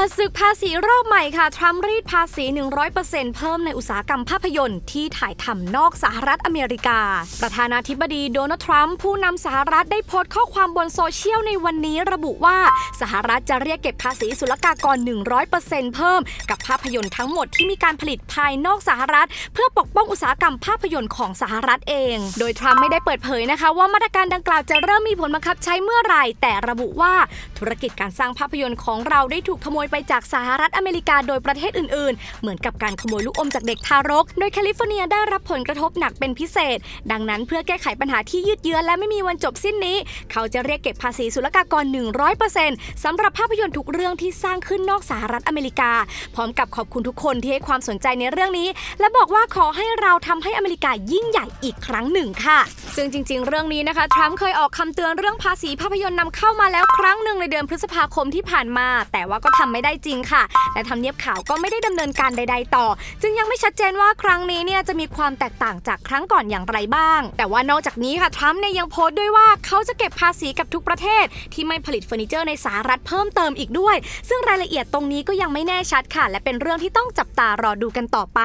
ปิดศึกภาษีรอบใหม่ค่ะ ทรัมป์รีดภาษี 100%เพิ่มในอุตสาหกรรมภาพยนตร์ที่ถ่ายทำนอกสหรัฐอเมริกา ประธานาธิบดีโดนัลด์ทรัมป์ผู้นำสหรัฐได้โพสต์ข้อความบนโซเชียลในวันนี้ระบุว่าสหรัฐจะเรียกเก็บภาษีศุลกากร 100%เพิ่ม กับภาพยนตร์ทั้งหมดที่มีการผลิตภายนอกสหรัฐ เพื่อปกป้องอุตสาหกรรมภาพยนตร์ของสหรัฐเอง โดยทรัมป์ไม่ได้เปิดเผยนะคะ ว่ามาตรการดังกล่าวจะเริ่มมีผลบังคับใช้เมื่อไหร่แต่ระบุว่าธุรกิจการสร้างภาพยนตร์ของเราได้ถูกขโมยไปจากสหรัฐอเมริกาโดยประเทศอื่นๆ เหมือนกับการขโมยลูกอมจากเด็กทารก โดยแคลิฟอร์เนียได้รับผลกระทบหนักเป็นพิเศษ ดังนั้นเพื่อแก้ไขปัญหาที่ยืดเยื้อและไม่มีวันจบสิ้นนี้ เขาจะเรียกเก็บภาษีศุลกากร 100%สำหรับภาพยนตร์ทุกเรื่องที่สร้างขึ้นนอกสหรัฐอเมริกา พร้อมกับขอบคุณทุกคนที่ให้ความสนใจในเรื่องนี้ และบอกว่าขอให้เราทำให้อเมริกายิ่งใหญ่อีกครั้งหนึ่งค่ะ ซึ่งจริง ๆ เรื่องนี้นะคะทรัมป์เคยออกคำเตือนเรื่องภาษีภาพยนตร์นำเข้ามาแล้วครั้งหนึ่งในเดือนพฤษภาคมที่ผ่านมา แต่ว่าก็ทำไม่ได้จริงค่ะ และทำเนียบข่าวก็ไม่ได้ดำเนินการใด ๆ ต่อ จึงยังไม่ชัดเจนว่าครั้งนี้เนี่ยจะมีความแตกต่างจากครั้งก่อนอย่างไรบ้าง แต่ว่านอกจากนี้ค่ะทรัมป์เนี่ยยังโพสต์ด้วยว่าเขาจะเก็บภาษีกับทุกประเทศ ที่ไม่ผลิตเฟอร์นิเจอร์ในสหรัฐเพิ่มเติมอีกด้วย ซึ่งรายละเอียดตรงนี้ก็ยังไม่แน่ชัดค่ะ และเป็นเรื่องที่ต้องจับตารอดูกันต่อไป